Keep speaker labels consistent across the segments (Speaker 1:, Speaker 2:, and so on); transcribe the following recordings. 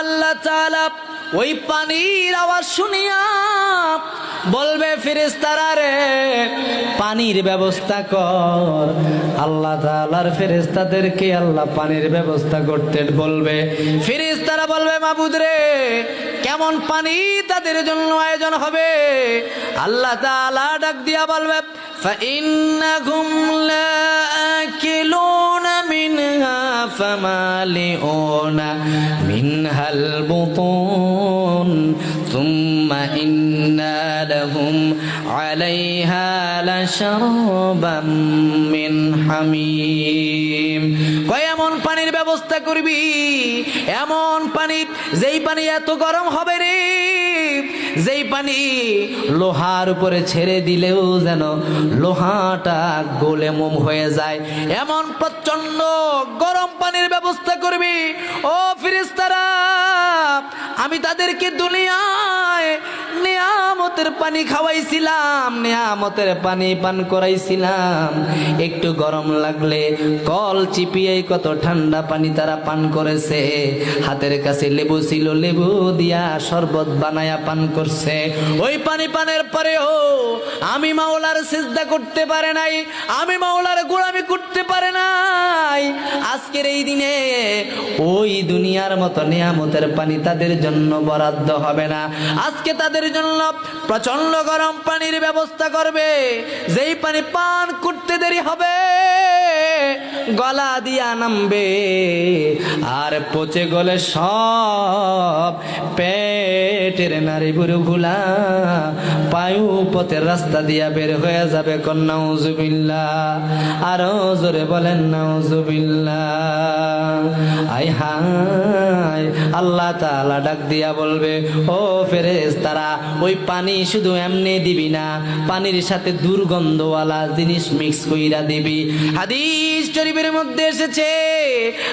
Speaker 1: আল্লাহ তাআলা ওই পানির আওয়াজ শুনিয়া বলবে ফেরেস্তারা রে পানির ব্যবস্থা কর আল্লাহ তাআলার ফেরেস্তাদেরকে আল্লাহ পানির ব্যবস্থা করতে বলবে ফেরেস্তারা বলবে মাবুদ রে কেমন পানি তাদের জন্য আয়োজন হবে আল্লাহ তাআলা ডাক দিয়া বলবে فإنهم لآكلون منها فمالئون منها البطون ثم إن لهم عليها لشربا من حميم কয় এমন পানির ব্যবস্থা করবি এমন পানি যেই পানি এত গরম হবে রে যেই পানি লোহার উপরে ছেড়ে দিলেও যেন লোহাটা গোলে মোম হয়ে যায়। এমন প্রচণ্ড গরম পানির ব্যবস্থা করবি, ও ফিরিস্তারা, আমি তাদেরকে দুনিয়ায় নিয়ামতের পানি খাওয়াইছিলাম, নিয়ামতের পানি পান করাইছিলাম। একটু গরম লাগলে কল চিপিয়ে কত ঠান্ডা পানি তারা পান করেছে। হাতের কাছে লেবু ছিল, লেবু দিয়া শরবত বানায়া পান করছে। ওই পানি পানের পরেও আমি মাওলার সিজদা করতে পারে নাই, আমি মাওলার গোলামি করতে পারে নাই। আজকের এই দিনে ওই দুনিয়ার মতো নিয়ামতের পানি তাদের জন্য বরাদ্দ হবে না। আজকে তাদের জন্য প্রচণ্ড গরম পানির ব্যবস্থা করবে। যেই পানি পান করতে দেরি হবে। গলা দিয়া নামবে। আর পচে গলে সব পেটের নারী বুড়ুগুলা পায়ু পথের রাস্তা দিয়া বের হয়ে যাবে কন্যাউজুবিল্লা আরও জোরে বলেন নাউজুবিল্লা আই হাই আল্লাহ তাআলা ডাক দিয়া বলবে, ও ফেরেস তারা ওই পানি শুধু এমনি দিবি না, পানির সাথে দুর্গন্ধওয়ালা জিনিস মিক্স কইরা দিবি। হাদিস শরীফের মধ্যে এসেছে।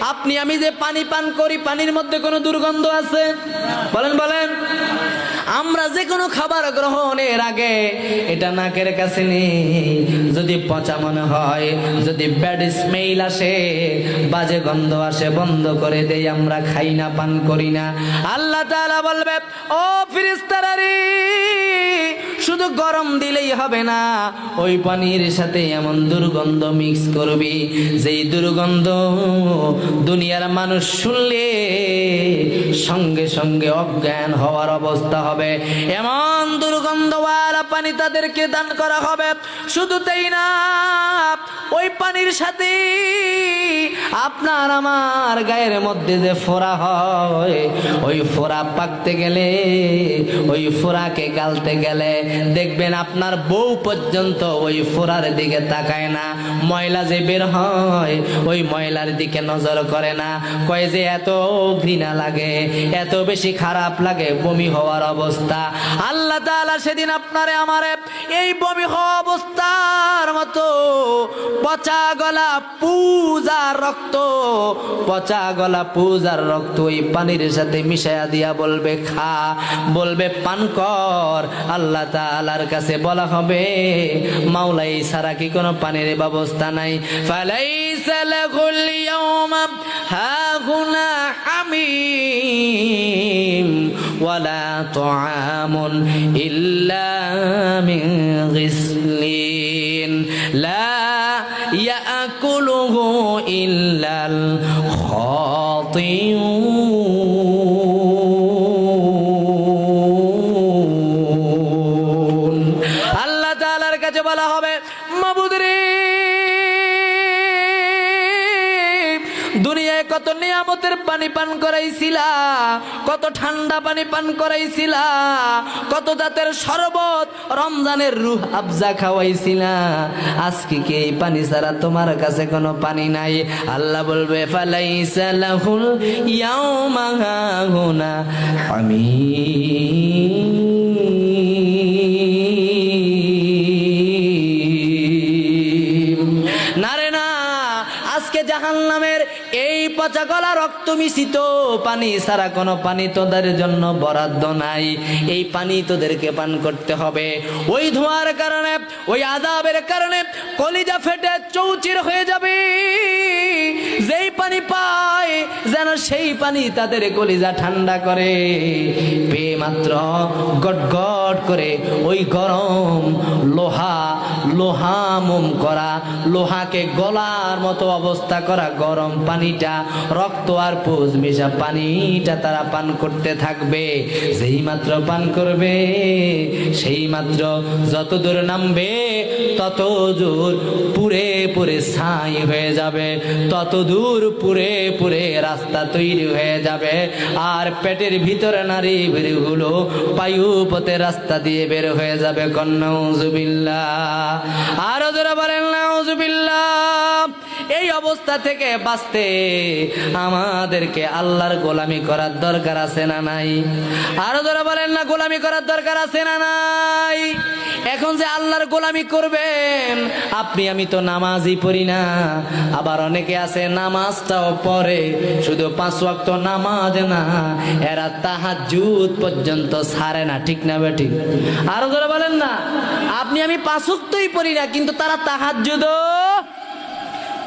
Speaker 1: আপনি, আমি যে পানি পান করি, পানির মধ্যে কোনো দুর্গন্ধ আছে? বলেন বলেন। আমরা যে কোনো খাবার গ্রহণের আগে এটা নাকের কাছে নেই। যদি পচা মনে হয়, যদি ব্যাড স্মেইল আসে, বাজে গন্ধ আসে, বন্ধ করে দেই, আমরা খাই না, পান করি না। আল্লাহ তাআলা বলবে, ও ফিরিস্তারা রে শুধু গরম দিলেই হবে না, ওই পানির সাথে এমন দুর্গন্ধ মিক্স করবি, যেই দুর্গন্ধ দুনিয়ার মানুষ শুনলে সঙ্গে সঙ্গে অজ্ঞান হওয়ার অবস্থা হবে। এমন দুর্গন্ধওয়ালা পানি তাদেরকে দান করা হবে, শুধু তাই না ওই পানির সাথে আপনার আমার গায়ের মধ্যে যে ফোড়া হয়, ওই ফোড়া পাকতে গেলে, ওই ফোড়াকে গালতে গেলে দেখবেন আপনার বউ পর্যন্ত ওই ফোড়ার দিকে তাকায় না। ময়লা যে বের হয়, ওই ময়লার দিকে নজর করে না। কয় যে এত ঘৃণা লাগে, এত বেশি খারাপ লাগে বমি হওয়ার অবস্থা। আল্লাহ সেদিন আপনারে আমারে এই বমি হওয়া অবস্থার মতো পচা গলা পূজার রক্ত, পচা গলা পূজার রক্ত ওই পানির সাথে মিশাইয়া দিয়া বলবে, খা। বলবে, পান কর। আল্লাহ তাআলার কাছে বলা হবে, মাওলাই সারা কি কোনো পানির ব্যবস্থা নাই। ফালাইসা লাহুল ইয়াউমা হাহুনা হামিম, ওয়ালা ইল্লা মিন ইয়াকুলুহু ইল্লাল الخاطئون. আল্লাহ তাআলার কাছে বলা হবে মাবুদ রে দুনিয়ায় কত নিয়ামতের পানি পান করাইছিলা, কত ঠান্ডা পানি পান করাইছিলা, কত জাতের শরবত রমজানের রুহ আবজা খাওয়াইছিলা। আজকে কি এই পানি ছাড়া তোমার কাছে কোনো পানি নাই? আল্লাহ বলবে, ফালাইসা লাহুল ইয়াউমা হাহুনা। হামিম আজকে জাহান নামের এই পচা গলা রক্ত মিশিত পানি ছাড়া কোনো পানি তোদের জন্য বরাদ্দ নাই। এই পানি তোদেরকে পান করতে হবে। ওই ধোঁয়ার কারণে, ওই আদাবের কারণে কলিজা ফেটে চৌচির হয়ে যাবে। যেই পানি পায়, যেন সেই পানি তাদের কলিজা ঠান্ডা করে। মাত্র গট করে ওই গরম লোহা লোহা মোম করা, লোহাকে গলার মতো অবস্থা করা গরম পানিটা, রক্ত আর পুজ মিশা পানিটা তারা পান করতে থাকবে। যেই মাত্র পান করবে, সেই মাত্র যত দূর নামবে তত দূর পুরে ছাই হয়ে যাবে তত দূর পুরে পুরে রাস্তা তৈরি হয়ে যাবে। আর পেটের ভিতরে নারী ভিড়গুলো পায়ু পথে রাস্তা দিয়ে বের হয়ে যাবে। কন্যা আরও ধরে বলেন নাউজুবিল্লাহ এই অবস্থা থেকে বাঁচতে আমাদেরকে আল্লাহর গোলামি করার দরকার আছে না নাই? আরও ধরে বলেন না, গোলামি করার দরকার আছে না নাই? এখন যে আল্লাহর গোলামি করবেন, আপনি, আমি তো নামাজই পড়ি না। আবার অনেকে আছে, নামাজটাও পড়ে। শুধু পাঁচ ওয়াক্ত নামাজ না, এরা তাহাজ্জুদ পর্যন্ত ছাড়ে না, ঠিক না বেঠিক আরও ধরে বলেন না, আপনি, আমি পাঁচ পড়ি না, কিন্তু তারা তাহার তাহাজ্জুদও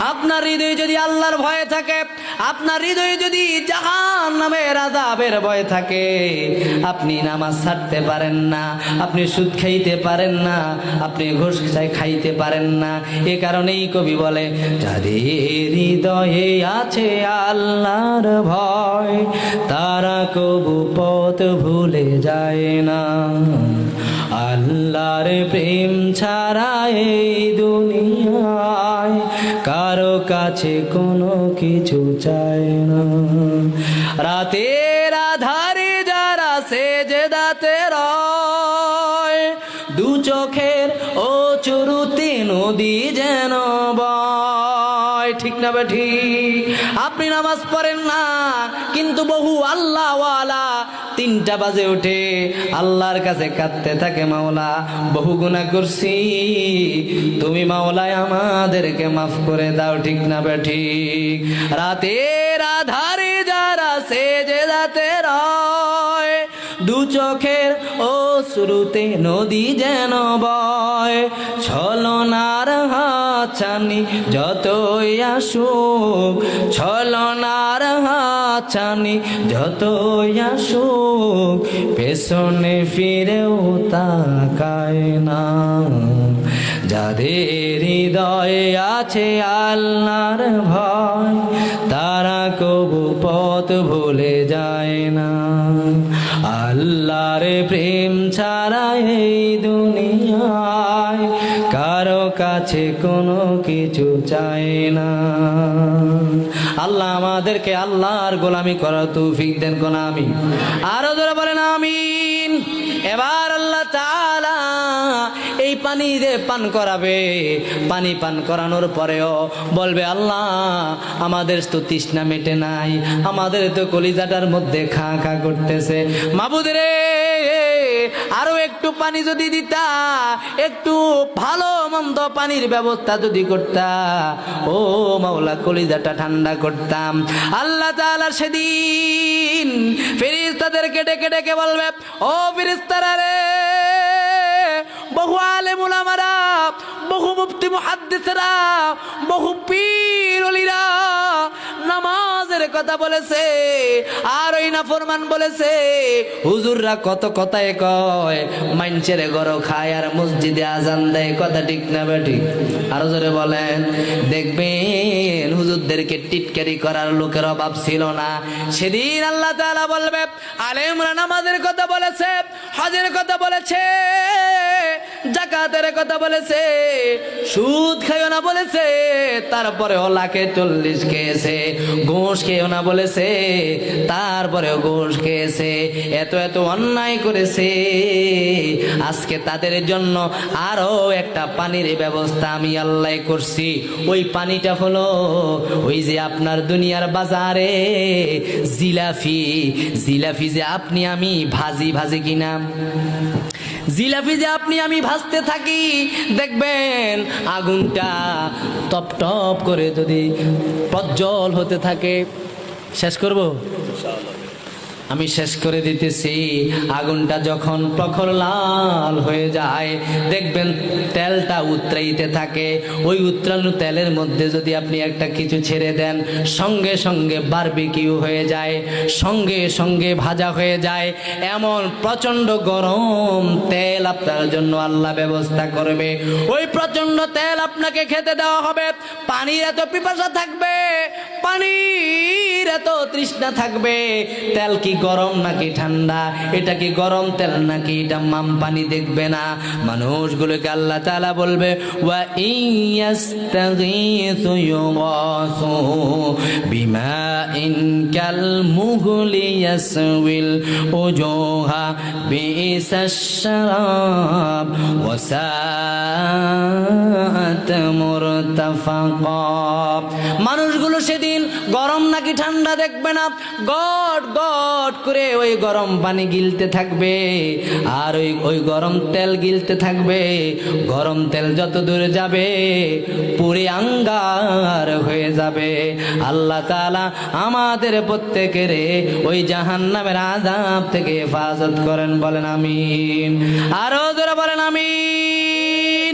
Speaker 1: আপনার হৃদয়ে যদি আল্লাহর ভয় থাকে, আপনার হৃদয়ে যদি জাহান নামের আজাবের ভয় থাকে, আপনি নামাজ ছাড়তে পারেন না, আপনি সুদ খাইতে পারেন না, আপনি ঘুষ খাই- খাইতে পারেন না। এ কারণেই কবি বলে, যাদের হৃদয়ে আছে আল্লাহর ভয়, তারা কবু পথ ভুলে যায় না। আল্লাহর প্রেম ছাড়া এই দুনিয়ায় কারও কাছে কোনো কিছু চায় না। রাতের আধারে যারা সেজে দাতে দু চোখের ও চুরুতে নদী যেন বয়। ঠিক না বেঠি? আপনি নামাজ পড়েন না, কিন্তু বহু আল্লাহওয়ালা তিনটা বাজে উঠে আল্লাহর কাছে কাঁদতে থাকে মাওলা, বহু গুণা করছি। তুমি মাওলায় আমাদেরকে মাফ করে দাও, ঠিক না বেঠি রাতের আধারে যারা সেজে রয়, দু চোখের ও শুরুতে নদী যেন বয়। ছলনার হাছানি যতই আসুক, ছলনার হাছানি যতই আসুক, পেছনে ফিরেও তাকায় না। যাদের হৃদয়ে আছে আল্লাহর ভয়, তারা কবু পথ ভুলে যায় না। আল্লাহর প্রেম ছাড়া এই দুনিয়ায় কারও কাছে কোনো কিছু চায় না। আল্লাহ আমাদেরকে আল্লাহর গোলামি করার তৌফিক দেন কোন আমি আরও ধরে বলেন আমিন। এবার আল্লাহ এই পানি দিয়ে পান করাবে। পানি পান করানোর পরেও বলবে, আল্লাহ, আমাদের তো তৃষ্ণা মেটে নাই, আমাদের তো কলিজাটার মধ্যে খা খা করতেছে। মাবুদ রে, আরও একটু পানি যদি দিতা, একটু ভালো মন্দ পানির ব্যবস্থা যদি করতা, ও মাওলা, কলিজাটা ঠান্ডা করতাম। আল্লাহ তাআলা সেদিন ফেরিস্তাদের কেটে কেটে কে বলবে, ও ফেরেশতারা রে বহু আলেম বহু মুফতি মুহাদ্দিসরা, বহু পীর ওলিরা নামাজের কথা বলেছে, আর ওই নাফরমান বলেছে, হুজুররা কত কথায় কয় মাইনছেরে গরো খায় আর মসজিদে আজান দেয়, কথা ঠিক না বেটি আরও জোরে বলেন, দেখবেন হুজুরদেরকে টিটকারি করার লোকের অভাব ছিল না। সেদিন আল্লাহ তাআলা বলবে, আলেমরা নামাজের কথা বলেছে, হজের কথা বলেছে। জাকাতের কথা বলেছে, সুদ খাইও না বলেছে তারপরে লাখে চল্লিশ খেয়েছে, ঘুষ খেয়েও না বলেছে, তারপরেও ঘুষ খেয়েছে, এত এত অন্যায় করেছে। আজকে তাদের জন্য আরও একটা পানির ব্যবস্থা আমি আল্লাহ করছি। ওই পানিটা হলো ওই যে আপনার দুনিয়ার বাজারে জিলাফি জিলাফি যে আপনি, আমি ভাজি ভাজি কিনা? জিলাপি যে আপনি, আমি ভাসতে থাকি। দেখবেন আগুনটা টপ টপ করে যদি প্রজ্জ্বল হতে থাকে। শেষ করব? আমি শেষ করে দিতেছি। আগুনটা যখন প্রখর লাল হয়ে যায়, দেখবেন তেলটা উতরাইতে থাকে। ওই উত্তরানো তেলের মধ্যে যদি আপনি একটা কিছু ছেড়ে দেন, সঙ্গে সঙ্গে বারবিকিউ হয়ে যায়, সঙ্গে সঙ্গে ভাজা হয়ে যায়। এমন প্রচণ্ড গরম তেল আপনার জন্য আল্লাহ ব্যবস্থা করবে। ওই প্রচণ্ড তেল আপনাকে খেতে দেওয়া হবে। পানির এত পিপাসা থাকবে। পানির এত তৃষ্ণা থাকবে। তেল কি গরম নাকি ঠান্ডা? এটা কি গরম তেল নাকি এটা মাম পানি দেখবে না? মানুষগুলোকে আল্লাহ তাআলা বলবে, ওয়া ইয়াস্তাগীথু ইউগাসু বিমাইন কাল মুহলি ইয়াসউিল উজুহা বিইসাশ শারাব মুরতাফাকা মানুষগুলো সেদিন গরম নাকি ঠান্ডা? দেখবে না, গট গট করে ওই গরম পানি গিলতে থাকবে। আর ওই ওই গরম তেল গিলতে থাকবে। গরম তেল যত দূরে যাবে পুরে আঙ্গার হয়ে যাবে। আল্লাহ তাআলা আমাদের প্রত্যেকের ওই জাহান নামের আজাব থেকে হেফাজত করেন, বলেন আমিন। আরও ধরে বলেন আমিন।